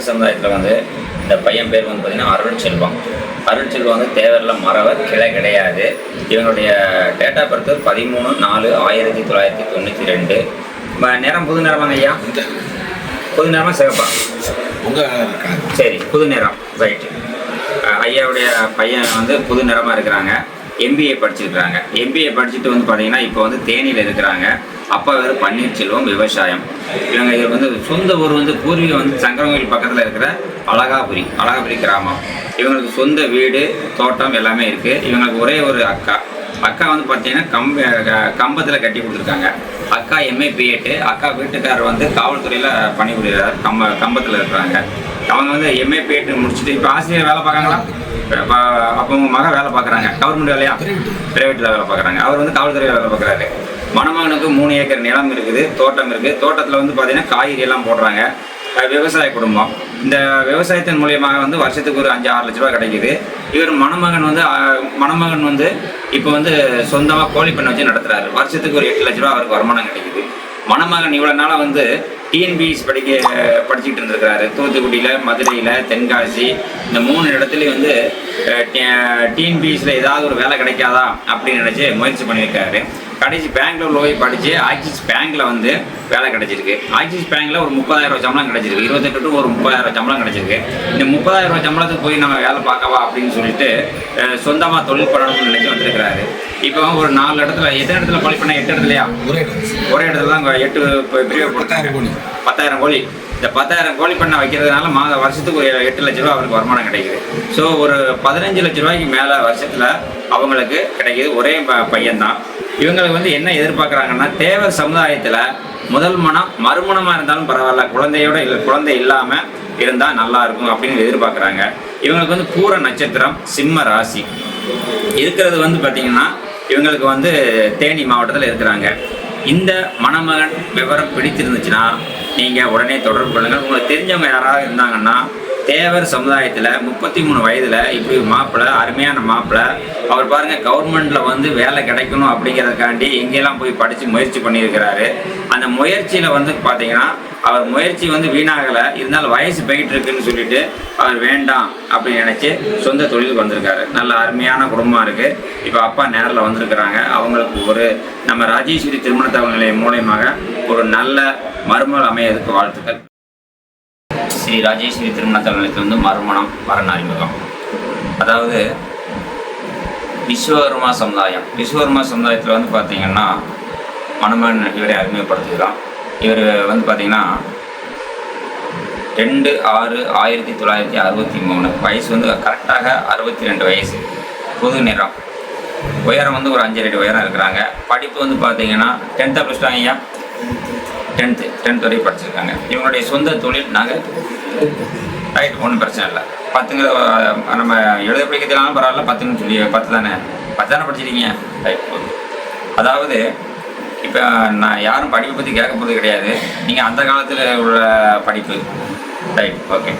தேவர் சமுதாயத்தில் வந்து இந்த பையன் பேர் வந்து பார்த்தீங்கன்னா அருள் செல்வம் வந்து தேவரில் மறவர் கிளை கிடையாது. இவங்களுடைய டேட் ஆஃப் பர்த் பதிமூணு நாலு ஆயிரத்தி தொள்ளாயிரத்தி தொண்ணூற்றி ரெண்டு. நிறம் புது நிறமாங்க ஐயா? புது நிறமா சிவப்பா? உங்க இருக்காங்க சரி புது நிறம் ரைட்டு ஐயாவுடைய பையன் வந்து புது நிறமாக இருக்கிறாங்க. எம்பிஏ படிச்சிருக்கிறாங்க. எம்பிஏ படிச்சுட்டு வந்து பார்த்தீங்கன்னா இப்போ வந்து தேனியில் இருக்கிறாங்க. அப்பா பேர் பன்னீர்செல்வம் விவசாயம். இவங்க இது வந்து சொந்த ஊர் வந்து பூர்வீகம் வந்து சங்கரங்கோயில் பக்கத்தில் இருக்கிற அழகாபுரி அழகாபுரி கிராமம். இவங்களுக்கு சொந்த வீடு தோட்டம் எல்லாமே இருக்குது இவங்களுக்கு ஒரே ஒரு அக்கா. அக்கா வந்து பார்த்தீங்கன்னா கம்ப கம்பத்தில் கட்டி கொடுத்துருக்காங்க. அக்கா எம்ஏ பிஎட்டு அக்கா வீட்டுக்காரர் வந்து காவல்துறையில் பணிபுரிகிறார் கம்ப கம்பத்தில் இருக்கிறாங்க. அவங்க வந்து எம்ஏ பிஎட் முடிச்சுட்டு இப்போ ஆசிரியர் வேலை பார்க்காங்களா இப்போ அப்போ மகன் வேலை பார்க்குறாங்க. கவர்மெண்ட் வேலையா? பிரைவேட்டில் வேலை பார்க்குறாங்க. அவர் வந்து காவல்துறையில் வேலை பார்க்குறாரு. மணமகனுக்கு மூணு ஏக்கர் நிலம் இருக்குது தோட்டம் இருக்குது. தோட்டத்தில் வந்து பார்த்தீங்கன்னா காய்கறி எல்லாம் போடுறாங்க. விவசாய குடும்பம். இந்த விவசாயத்தின் மூலியமாக வந்து வருஷத்துக்கு ஒரு அஞ்சு ஆறு லட்ச ரூபா கிடைக்குது. இவர் மணமகன் வந்து மணமகன் வந்து இப்போ வந்து சொந்தமாக கோழி பண்ணை வச்சு நடத்துறாரு. வருஷத்துக்கு ஒரு எட்டு லட்ச ரூபா அவருக்கு வருமானம் கிடைக்குது. மணமகன் இவ்வளோ நாளாக வந்து டிஎன்பிஎஸ் படிக்க படிச்சுக்கிட்டு இருந்திருக்கிறாரு. தூத்துக்குடியில் மதுரையில் தென்காசி இந்த மூணு இடத்துலையும் வந்து டிஎன்பிஎஸ்சில் ஏதாவது ஒரு வேலை கிடைக்காதா அப்படின்னு நினச்சி முயற்சி பண்ணியிருக்காரு. கடைசி பெங்களூர்ல போய் படித்து ஆக்சிஸ் பேங்க்கில் வந்து வேலை கிடைச்சிருக்கு. ஆக்சிஸ் பேங்க்கில் ஒரு முப்பதாயிரம் ரூபாய் சம்பளம் கிடைச்சிருக்கு. இருபத்தெட்டு டு ஒரு முப்பதாயிரம் ரூபாய் சம்பளம் கிடைச்சிருக்கு. இந்த முப்பதாயிரம் ரூபாய் சம்பளத்துக்கு போய் நம்ம வேலை பார்க்கவா அப்படின்னு சொல்லிட்டு சொந்தமாக தொழில் பண்ணணும்னு நினைச்சு வந்திருக்கிறாரு. இப்போ ஒரு நாலு இடத்துல எத்தனை இடத்துல பழி பண்ண? எட்டு இடத்துலையா? ஒரே இடத்துல. தான் எட்டு ப- பிரிவு பத்தாயிரம் கோழி. பத்தாயிரம் கோழி. இந்த பத்தாயிரம் கோழி பண்ணை வைக்கிறதுனால மாத வருஷத்துக்கு ஒரு எட்டு லட்ச ரூபா அவருக்கு வருமானம் கிடைக்குது. ஸோ ஒரு பதினஞ்சு லட்ச ரூபாய்க்கு மேலே வருஷத்தில் அவங்களுக்கு கிடைக்கிது. ஒரே ப- பையன்தான். இவங்களுக்கு வந்து என்ன எதிர்பார்க்குறாங்கன்னா தேவர் சமுதாயத்தில் முதல் மனம் மறுமணமாக இருந்தாலும் பரவாயில்ல குழந்தையோட இல்லை குழந்தை இல்லாமல் இருந்தால் நல்லா இருக்கும் அப்படின்னு எதிர்பார்க்குறாங்க. இவங்களுக்கு வந்து பூர நட்சத்திரம் சிம்ம ராசி. இருக்கிறது வந்து பார்த்திங்கன்னா இவங்களுக்கு வந்து தேனி மாவட்டத்தில் இருக்கிறாங்க. இந்த மணமகன் விவரம் பிடித்திருந்துச்சுன்னா நீங்கள் உடனே தொடர்பு கொள்ளுங்கள். உங்களுக்கு தெரிஞ்சவங்க யாராவது இருந்தாங்கன்னா தேவர் சமுதாயத்தில் முப்பத்தி மூணு வயதில் இப்படி மாப்பிள்ளை அருமையான மாப்பிள்ளை அவர் பாருங்கள் கவர்மெண்ட்டில் வந்து வேலை கிடைக்கணும் அப்படிங்கிறதுக்காண்டி எங்கெல்லாம் போய் படித்து முயற்சி பண்ணியிருக்கிறாரு. அந்த முயற்சியில் வந்து பார்த்தீங்கன்னா அவர் முயற்சி வந்து வீணாகலை இருந்தாலும் வயசு போயிட்டு இருக்குன்னு சொல்லிட்டு அவர் வேண்டாம் அப்படின்னு நினச்சி சொந்த தொழிலுக்கு வந்திருக்காரு. நல்ல அருமையான குடும்பமாக இருக்குது இப்போ அப்பா நேரில் வந்திருக்கிறாங்க. அவங்களுக்கு ஒரு நம்ம ராஜேஸ்வரி திருமண நிலையம் மூலயமாக ஒரு நல்ல மருமகள் அமையதுக்கு வாழ்த்துக்கள். ஸ்ரீ ராஜேஸ்வரி திருமண நிலையத்தில் வந்து மறுமணம் வரன் அறிமுகம் அதாவது விஸ்வகர்மா சமுதாயம். விஸ்வகர்மா சமுதாயத்தில் வந்து பார்த்திங்கன்னா மணமகன் இவரை அறிமுகப்படுத்துகிறோம் இவர் வந்து பார்த்தீங்கன்னா ரெண்டு ஆறு ஆயிரத்தி தொள்ளாயிரத்தி அறுபத்தி மூணு வயசு வந்து கரெக்டாக அறுபத்தி ரெண்டு வயசு. புது நிறம். உயரம் வந்து ஒரு அஞ்சு ரெண்டு உயரம் இருக்கிறாங்க. படிப்பு வந்து பார்த்தீங்கன்னா டென்த்தாக படிச்சிட்டாங்க ஐயா? டென்த்து டென்த் வரைக்கும் படிச்சிருக்காங்க. இவங்களுடைய சொந்த தொழில் நாங்கள் ரைட் ஒன்றும் பிரச்சனை இல்லை. பத்துங்க நம்ம எழுத படிக்கிறதுனாலும் பரவாயில்ல பத்துன்னு சொல்லி பத்து தானே? பத்து தானே படிச்சிருக்கீங்க? ரைட் ஓகே அதாவது இப்போ நான் யாரும் படிப்பை பற்றி கேட்க போகிறது கிடையாது. நீங்கள் அந்த காலத்தில் உள்ள படிப்பு. ரைட் ஓகே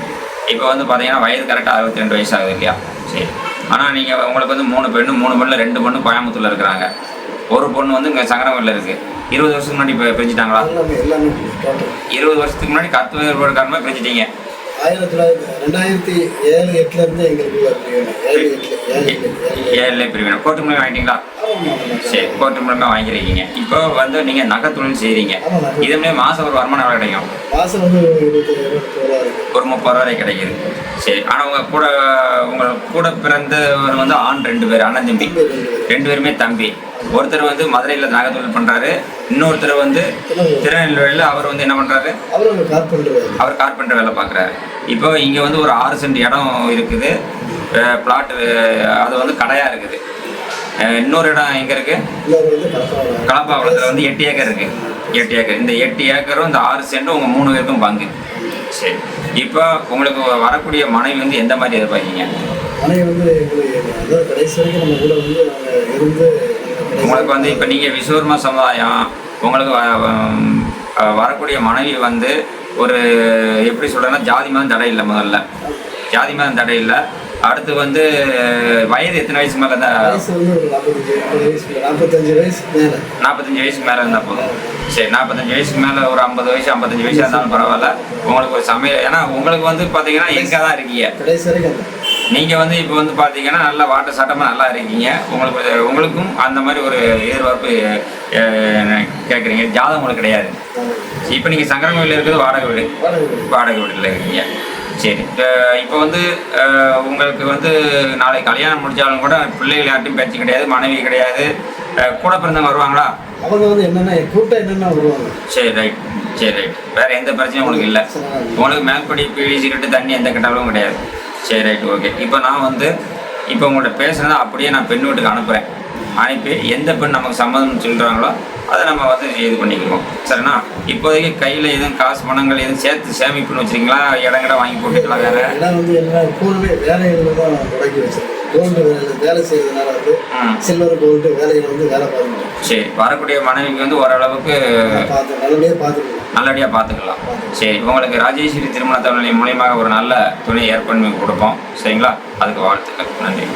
இப்போ வந்து பார்த்தீங்கன்னா வயது கரெக்டாக அறுபத்தி ரெண்டு வயசு ஆகுது இல்லையா? சரி. ஆனால் நீங்கள் உங்களுக்கு வந்து மூணு பெண்ணு மூணு பெண்ணில் ரெண்டு பொண்ணு கோயம்புத்தூரில் இருக்கிறாங்க. ஒரு பொண்ணு வந்து இங்கே சங்கரங்கோயில் இருக்குது இருபது வருஷத்துக்கு முன்னாடி இப்போ பிரிஞ்சுட்டாங்களா? இருபது வருஷத்துக்கு முன்னாடி கத்து வேறுபாடு காரணமாக பிரிஞ்சிட்டீங்க. ஆயிரத்தி தொள்ளாயிரத்தி ரெண்டாயிரத்தி ஏழு எட்டுல இருந்து எங்களுக்குள்ள பிரிவினை. ஏழு எட்டுல ஏழு. ஏழில் வாங்கிட்டீங்களா. சரி கோட்டு மூலமாக வாங்கியிருக்கீங்க. இப்போ வந்து நீங்கள் நகை தொழில் செய்கிறீங்க ஆமாம், மாதம் ஒரு வருமானம் எவ்வளோ கிடைக்கும். வந்து ஒரு முப்பது ரூபாய் கிடைக்குது. சரி ஆனால் உங்கள் கூட உங்கள் கூட பிறந்தவர் வந்து ஆண் ரெண்டு பேர் அண்ணன் தம்பி. ரெண்டு பேருமே தம்பி. ஒருத்தர் வந்து மதுரையில் நகை தொழில் பண்ணுறாரு இன்னொருத்தர் வந்து திருநெல்வேலியில் அவர் வந்து என்ன பண்ணுறாரு அவர் கார்பெண்டர் வேலை பார்க்குறாரு. இப்போ இங்கே வந்து ஒரு ஆறு சென்ட் இடம் இருக்குது. பிளாட்டு அது வந்து கடையாக இருக்குது. இன்னொரு இடம் எங்கே இருக்குது கலப்பாவளத்தில் வந்து எட்டு ஏக்கர் இருக்குது எட்டு ஏக்கர். இந்த எட்டு ஏக்கரும் இந்த ஆறு சென்ட்டும் உங்கள் மூணு பேருக்கும் பங்கு. சரி. இப்போ உங்களுக்கு வரக்கூடிய மனைவி வந்து எந்த மாதிரி எதிர்பார்க்கீங்க? மனைவி வந்து கடைசி வரைக்கும் நம்ம கூட வந்து இருந்து உங்களுக்கு வந்து இப்போ நீங்கள் விஸ்வகர்மா சமுதாயம் உங்களுக்கு வரக்கூடிய மனைவி வந்து ஒரு எப்படி சொல்கிறேன்னா ஜாதி மதம் தடை இல்லை முதல்ல. ஜாதி மதம் தடை இல்லை அடுத்து வந்து வயது எத்தனை வயசு மேலே தான் வயசு வந்து ஒரு நாற்பத்தஞ்சு வயசு மேலே. நாற்பத்தஞ்சு வயசுக்கு மேலே. இருந்தால் போதும். சரி நாற்பத்தஞ்சு வயசுக்கு மேலே ஒரு ஐம்பது வயசு ஐம்பத்தஞ்சு வயசு இருந்தாலும் பரவாயில்ல. உங்களுக்கு ஒரு சமையல் ஏன்னா உங்களுக்கு வந்து பார்த்தீங்கன்னா எங்கே தான் இருக்கீங்க? நீங்கள் வந்து இப்போ வந்து பார்த்தீங்கன்னா நல்லா வாட்ட சாட்டமாக நல்லா இருக்கீங்க. உங்களுக்கு உங்களுக்கும் அந்த மாதிரி ஒரு எதிர்பார்ப்பு கேட்குறீங்க ஜாதகம் உங்களுக்கு கிடையாது. இப்போ நீங்கள் சங்கரங்கோயில் இருக்கிறது வாடகை வீடு. வாடகை வீடு. வாடகை வீட்டில் இருக்கீங்க. சரி இப்போ வந்து உங்களுக்கு வந்து நாளைக்கு கல்யாணம் முடிச்சாலும் கூட பிள்ளைகள் யார்ட்டும் பேச்சு கிடையாது மனைவி கிடையாது. கூட பிறந்தவங்க வருவாங்களா? அவங்க வந்து என்னென்ன கூட்டம் என்னென்ன வருவாங்க? சரி ரைட். சரி ரைட். வேற எந்த பிரச்சனையும் உங்களுக்கு இல்லை. உங்களுக்கு மேல்படி பீடி சிகரெட்டு தண்ணி எந்த கெட்டாலும் கிடையாது. சரி ரைட் ஓகே. இப்போ நான் வந்து இப்போ உங்கள்கிட்ட பேசுனதை அப்படியே நான் பெண் வீட்டுக்கு அனுப்புகிறேன் அனுப்பி எந்த பெண் நமக்கு சம்மதம் சொல்கிறாங்களோ அதை நம்ம வந்து இது பண்ணிக்குவோம். சரிண்ணா? இப்போதைக்கு கையில் எதுவும் காசு பணங்கள் எதுவும் சேர்த்து சேமிப்புன்னு வச்சுருக்கீங்களா? இடம் கிடம் வாங்கி போட்டுக்கலாம் வேறு? இடம் வந்து என்ன கூடவே வேலைகளில் தான் தொடங்கி வச்சிருக்கோம். கோல்டு வேலை வேலை செய்யறதுனால வந்து சில்வர் கோல்டு வேலைகள் வந்து வேலை பார்த்துட்டோம் சரி வரக்கூடிய மனைவிக்கு வந்து ஓரளவுக்கு பார்த்து நல்லபடியாக பார்த்துக்கணும். நல்லபடியாக பார்த்துக்கலாம். சரி உங்களுக்கு ராஜேஸ்வரி திருமண தமிழ் மூலியமாக ஒரு நல்ல துணை ஏற்பண்ணி கொடுப்போம். சரிங்களா? அதுக்கு வாழ்த்துக்கள். நன்றி.